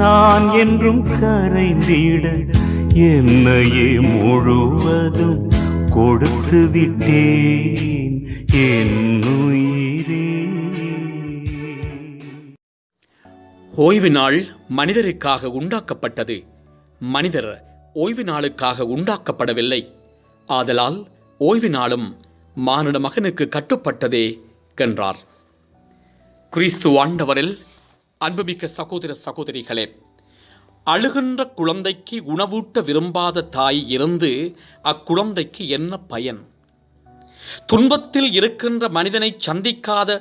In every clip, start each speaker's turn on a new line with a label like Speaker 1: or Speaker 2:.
Speaker 1: நான் என்றும் கரைந்திட என்னையே முழுவதும் கொடுத்து விட்டேன் என்
Speaker 2: ஓய்வு நாள் மனிதருக்காக உண்டாக்கப்பட்டது. மனிதர் ஓய்வு நாளுக்காக உண்டாக்கப்படவில்லை. ஆதலால் ஓய்வு நாளும் மானுட மகனுக்கு கட்டுப்பட்டதே என்றார். கிறிஸ்து ஆண்டவரில் அன்புமிக்க சகோதர சகோதரிகளே அழுகின்ற குழந்தைக்கு உணவூட்ட விரும்பாத தாய் இருந்து அக்குழந்தைக்கு என்ன பயன்? துன்பத்தில் இருக்கின்ற மனிதனை சந்திக்காத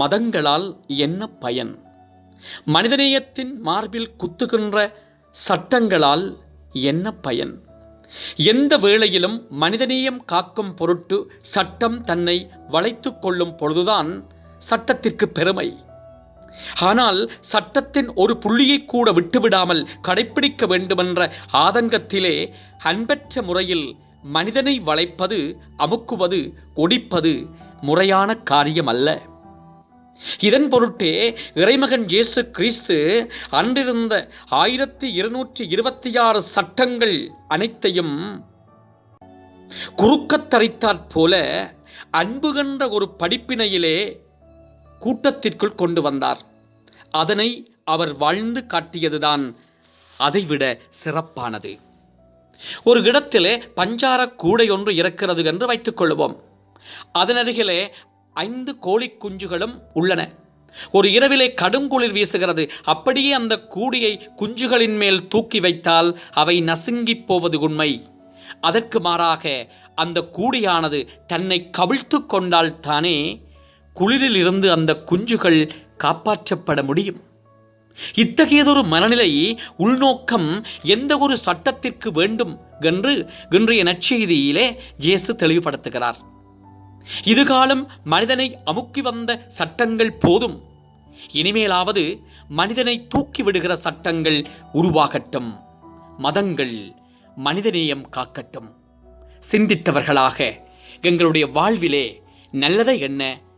Speaker 2: மதங்களால் என்ன பயன்? மனிதநேயத்தின் மார்பில் குத்துகின்ற சட்டங்களால் என்ன பயன்? எந்த வேளையிலும் மனிதநேயம் காக்கும் பொருட்டு சட்டம் தன்னை வளைத்து கொள்ளும் பொழுதுதான் சட்டத்திற்கு பெருமை. ஆனால் சட்டத்தின் ஒரு புள்ளியை கூட விட்டுவிடாமல் கடைப்பிடிக்க வேண்டுமென்ற ஆதங்கத்திலே அன்பற்ற முறையில் மனிதனை வளைப்பது அமுக்குவது ஒடிப்பது முறையான காரியம் அல்ல இதன் பொருட்டே இறைமகன் இயேசு கிறிஸ்து அன்றிருந்த ஆயிரத்தி இருநூற்றி இருபத்தி ஆறு சட்டங்கள் அனைத்தையும் குறுக்கத்தரித்தாற் போல அன்புகின்ற ஒரு படிப்பினையிலே கூட்டத்திற்குள் கொண்டு வந்தார். அதனை அவர் வாழ்ந்து காட்டியதுதான் அதைவிட சிறப்பானது. ஒரு இடத்திலே பஞ்சார கூடை ஒன்று இருக்கிறது என்று வைத்துக் கொள்வோம். அதனருகிலே ஐந்து கோழி குஞ்சுகளும் உள்ளன. ஒரு இரவிலே கடும் குளிர் வீசுகிறது. அப்படியே அந்த கூடியை குஞ்சுகளின் மேல் தூக்கி வைத்தால் அவை நசுங்கிப் போவது உண்மை. அதற்கு மாறாக அந்த கூடியானது தன்னை கவிழ்த்து கொண்டால் தானே குளிரில் இருந்து அந்த குஞ்சுகள் காப்பாற்றப்பட முடியும். இத்தகையதொரு மனநிலை உள்நோக்கம் எந்த ஒரு சட்டத்திற்கு வேண்டும் என்று இன்றைய நற்செய்தியிலே ஜேசு தெளிவுபடுத்துகிறார். இதுகாலம் மனிதனை அமுக்கி வந்த சட்டங்கள் போதும். இனிமேலாவது மனிதனை தூக்கி விடுகிற சட்டங்கள் உருவாகட்டும். மதங்கள் மனிதநேயம் காக்கட்டும். சிந்தித்தவர்களாக எங்களுடைய வாழ்விலே நல்லதை என்ன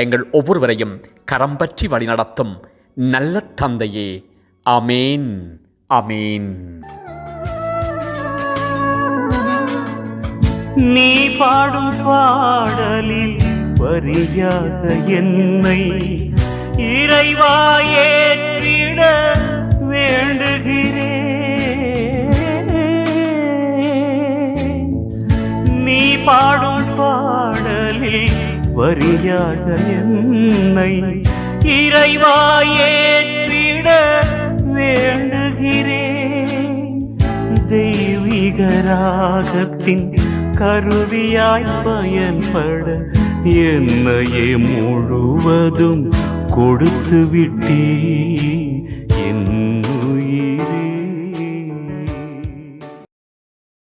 Speaker 2: எங்கள் ஒவ்வொருவரையும் கரம் பற்றி வழிநடத்தும் நல்ல தந்தையே. அமேன் அமேன்
Speaker 1: நீ பாடும் பாடலில் வரியாக என்னை இறைவாயே வரியாக என்னை இறைவாயேற்றிட வேண்டுகிறேன் தெய்வீக ராகத்தின் கருவியாய் பயன்பட என்னையே முழுவதும் கொடுத்து விட்டீ